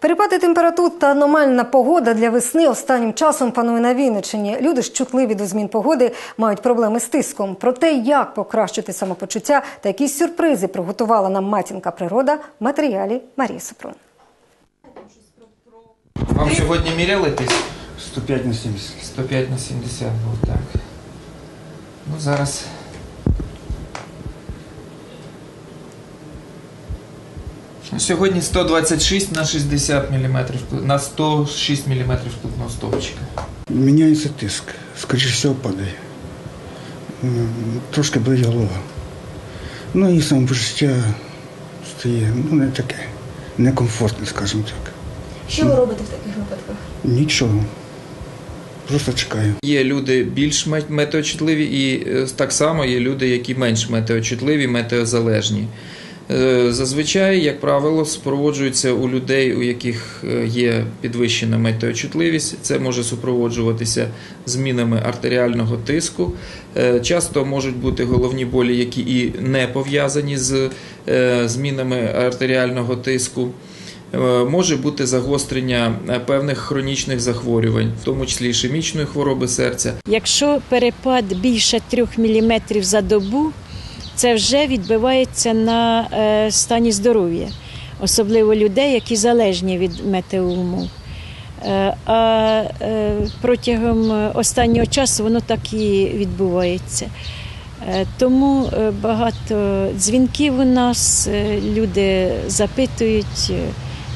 Перепади температур та аномальна погода для весни останнім часом панує на Вінниччині. Люди ж чутливі до змін погоди мають проблеми з тиском. Про те, як покращити самопочуття та які сюрпризи приготувала нам матінка природа в матеріалі Марії Супрун. Вам сьогодні міряли тиск? 105 на 70. 105 на 70 був, так. Ну, зараз. Сьогодні 126 на 60 мм, на 106 мм ртутного стовпчика. Міняється тиск. Скоріше всього падає. Трошки болить голова. Ну і самопочуття стає ну, не таке, некомфортне, скажімо так. Що ви робите в таких випадках? Нічого. Просто чекаю. Є люди більш метеочутливі, і е, так само є люди, які менш метеочутливі, метеозалежні. Е, Зазвичай, як правило, супроводжується у людей, у яких е, є підвищена метеочутливість. Це може супроводжуватися змінами артеріального тиску. Е, Часто можуть бути головні болі, які і не пов'язані з змінами артеріального тиску. Може бути загострення певних хронічних захворювань, в тому числі ішемічної хвороби серця. Якщо перепад більше 3 мм за добу, це вже відбивається на е, стані здоров'я, особливо людей, які залежні від метеоумов. Е, А е, протягом останнього часу воно так і відбувається. Тому багато дзвінків у нас, люди запитують,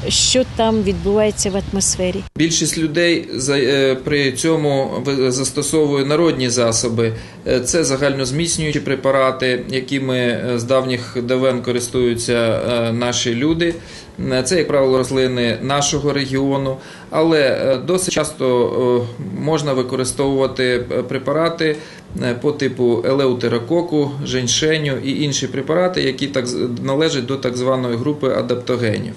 що там відбувається в атмосфері. Більшість людей е, при цьому застосовує народні засоби. Е, Це загальнозміцнюючі препарати, якими е, з давніх давен користуються наші люди. Це, як правило, рослини нашого регіону, але досить часто можна використовувати препарати по типу елеутерококу, женьшеню і інші препарати, які так належать до так званої групи адаптогенів.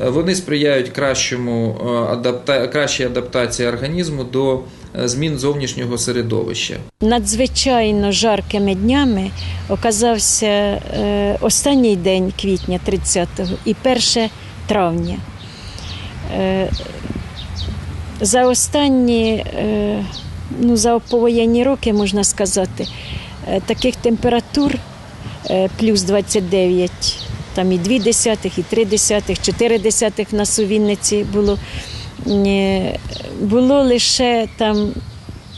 Е, Вони сприяють кращому е, адапта... кращій адаптації організму до е, змін зовнішнього середовища. Надзвичайно жаркими днями оказався останній день квітня 30-го і 1 травня. За останні, ну, за повоєнні роки, можна сказати, таких температур плюс 29, там і 2 десятих, і 3 десятих, 4 десятих в нас у Вінниці було, було лише там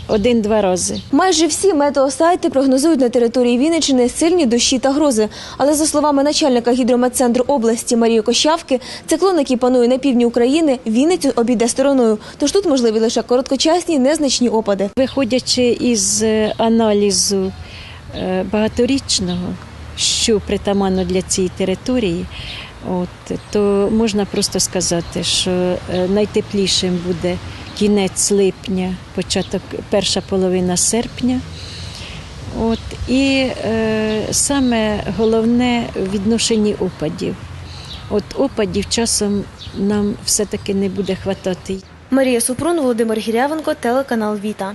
один-два рази. Майже всі метеосайти прогнозують на території Вінниччини сильні дощі та грози. Але за словами начальника гідрометцентру області Марії Кощавки, циклон, який панує на півдні України, Вінницю обійде стороною. Тож тут можливі лише короткочасні незначні опади. Виходячи із е, аналізу е, багаторічного, що притаманно для цієї території, от, то можна просто сказати, що е, найтеплішим буде кінець липня, початок, перша половина серпня. От, і е, саме головне в відношенні опадів. От опадів часом нам все-таки не буде хватати. Марія Супрун, Володимир Гірявенко, телеканал Віта.